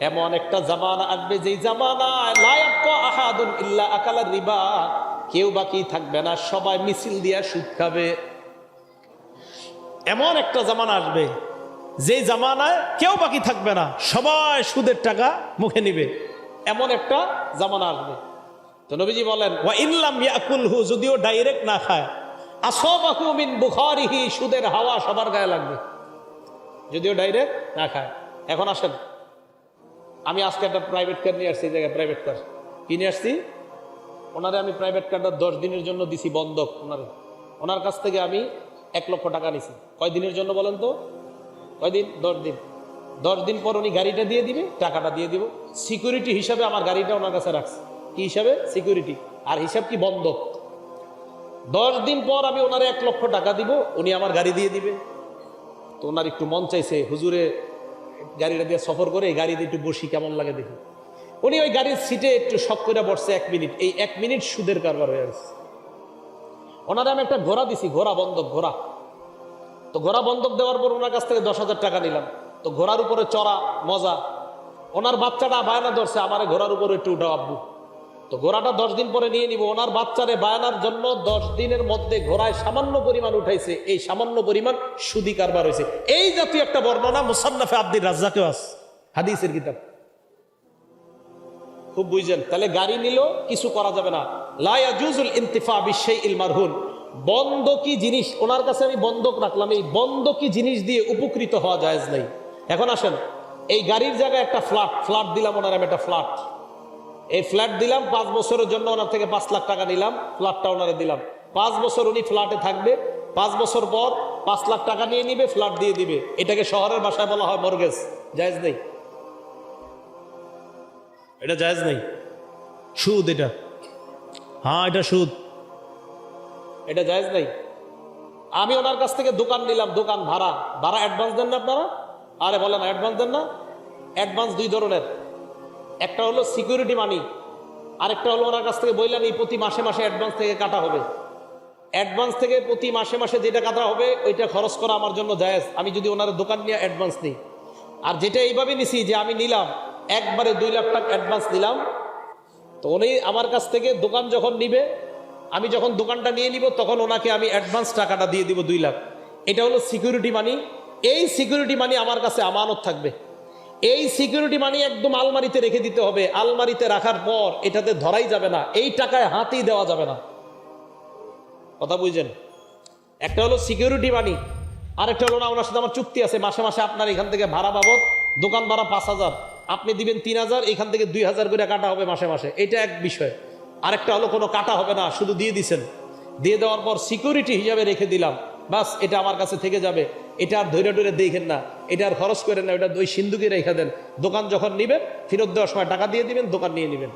এমন একটা জামানা আসবে রিবা। কেউ বাকি থাকবে না, সবাই মিছিল দিয়া সুদ খাবে। এমন একটা জামানা আসবে যে জামানায় কেউ বাকি থাকবে না, সবাই সুদের টাকা মুখে নিবে। এমন একটা জামানা আসবে। তো নবীজি বলেন, ওয়া যদিও ডাইরেক্ট না খায়। আসবাহু মিন বুখারিহি, সুদের হাওয়া সবার গায়ে লাগবে। যদিও ডাইরেক্ট না খায়। এখন আসেন। আমি আজকে একটা প্রাইভেট কার নিয়ে আসছি, এই জায়গায় প্রাইভেট কার কি নিয়ে আসছি? ওনারে আমি প্রাইভেট কারটা দশ দিনের জন্য দিছি বন্ধক ওনার। ওনার কাছ থেকে আমি এক লক্ষ টাকা নিছি। কয় দিনের জন্য বলেন তো? কয়দিন দশ দিন। দশ দিন পর উনি গাড়িটা দিয়ে দিবে, টাকাটা দিয়ে দিব। সিকিউরিটি হিসাবে আমার গাড়িটা ওনার কাছে রাখছে। কি হিসাবে? সিকিউরিটি আর হিসাব কি? বন্ধক। দশ দিন পর আমি ওনারে এক লক্ষ টাকা দিব, উনি আমার গাড়ি দিয়ে দিবে। তো ওনার একটু মন চাইছে, হুজুরে, গাড়িটা দিয়ে সফর করে এই গাড়িতে একটু বসি, কেমন লাগে দেখি? উনি ওই গাড়ির সিটে একটু শখ করে বসছে এক মিনিট। এই এক মিনিট সুদের কারবার হয়ে গেছে। ওনারে আমি একটা ঘোড়া দিছি, ঘোড়া বন্ধক, ঘোড়া। তো ঘোড়া বন্ধক দেওয়ার পর ওনার কাছ থেকে দশ হাজার টাকা নিলাম। তো ঘোড়ার উপরে চড়া, মজা। ওনার বাচ্চাটা বায়না ধরছে, আমার ঘোড়ার উপরে একটু উঠাও আব্বু। তো ঘোড়াটা দশ দিন পরে নিয়ে নিব। ওনার বাচ্চারে বায়ানার জন্য দশ দিনের মধ্যে ঘোড়ায় সামান্য পরিমাণ উঠাইছে। এই সামান্য পরিমাণ সুদি কারবার হয়েছে এই জাতীয় একটা বর্ণনা মুসান্নাফে আব্দুর রাজ্জাকেও আস হাদিসের কিতাব। খুব বুঝছেন তাহলে গাড়ি নিল কিছু করা যাবে না। লায়াজুজুল ইন্তিফা বিশ্বই ইল মারহুন। বন্ধকি জিনিস, ওনার কাছে আমি বন্ধক রাখলাম। এই বন্ধকি জিনিস দিয়ে উপকৃত হওয়া যায় নাই। এখন আসেন, এই গাড়ির জায়গায় একটা ফ্ল্যাট ফ্ল্যাট দিলাম ওনার আমি একটা ফ্ল্যাট এই ফ্ল্যাট দিলাম, পাঁচ বছরের জন্য ওনার থেকে পাঁচ লাখ টাকা নিলাম ফ্ল্যাটটা ওনারে দিলাম। পাঁচ বছর উনি ফ্ল্যাটে থাকবে, পাঁচ বছর পর পাঁচ লাখ টাকা নিয়ে নিবে ফ্ল্যাট দিয়ে দিবে। এটাকে শহরের বাসায় বলা হয় মর্গেজ। জায়জ নেই? এটা জায়জ নেই? সুদ এটা। হ্যাঁ এটা সুদ। এটা জায়জ নেই? আমি ওনার কাছ থেকে দোকান নিলাম, দোকান ভাড়া। ভাড়া অ্যাডভান্স দেন না আপনারা? আরে বলেন অ্যাডভান্স দেন না? অ্যাডভান্স দুই ধরনের। একটা হলো সিকিউরিটি মানি আরেকটা হলো ওনার কাছ থেকে বললেন এই প্রতি মাসে মাসে অ্যাডভান্স থেকে কাটা হবে। অ্যাডভান্স থেকে প্রতি মাসে মাসে যেটা কাটা হবে, ওইটা খরচ করা আমার জন্য জায়েজ। আমি যদি ওনার দোকান নিয়ে অ্যাডভান্স নিই। আর যেটা এইভাবে নিছি যে আমি নিলাম, একবারে দুই লাখ টাকা অ্যাডভান্স নিলাম, তো উনি আমার কাছ থেকে দোকান যখন নিবে, আমি যখন দোকানটা নিয়ে নিব, তখন ওনাকে আমি অ্যাডভান্স টাকাটা দিয়ে দিব দুই লাখ। এটা হলো সিকিউরিটি মানি এই সিকিউরিটি মানি আমার কাছে আমানত থাকবে। এই সিকিউরিটি মানি একদম আলমারিতে রেখে দিতে হবে। আলমারিতে রাখার পর এটাতে ধরাই যাবে না। এই টাকায় হাতেই দেওয়া যাবে না। কথা বুঝছেন? একটা হলো সিকিউরিটি মানি আরেকটা হলো না, ওনার সাথে আমার চুক্তি আছে। মাসে মাসে আপনার এখান থেকে ভাড়া বাবদ, দোকান ভাড়া পাঁচ হাজার। আপনি দিবেন তিন হাজার, এখান থেকে দুই হাজার করে কাটা হবে মাসে মাসে। এটা এক বিষয়। আরেকটা হলো কোনো কাটা হবে না, শুধু দিয়ে দিছেন। দিয়ে দেওয়ার পর সিকিউরিটি হিসাবে রেখে দিলাম। বাস, এটা আমার কাছে থেকে যাবে। এটা আর ধৈর্য টৈরে দেখেন না, এটা আর খরচ করেন না ওটা ওই সিন্ধুকে রেখে দেন। দোকান যখন নেবেন, ফেরত দেওয়ার সময় টাকা দিয়ে দিবেন, দোকান নিয়ে নেবেন।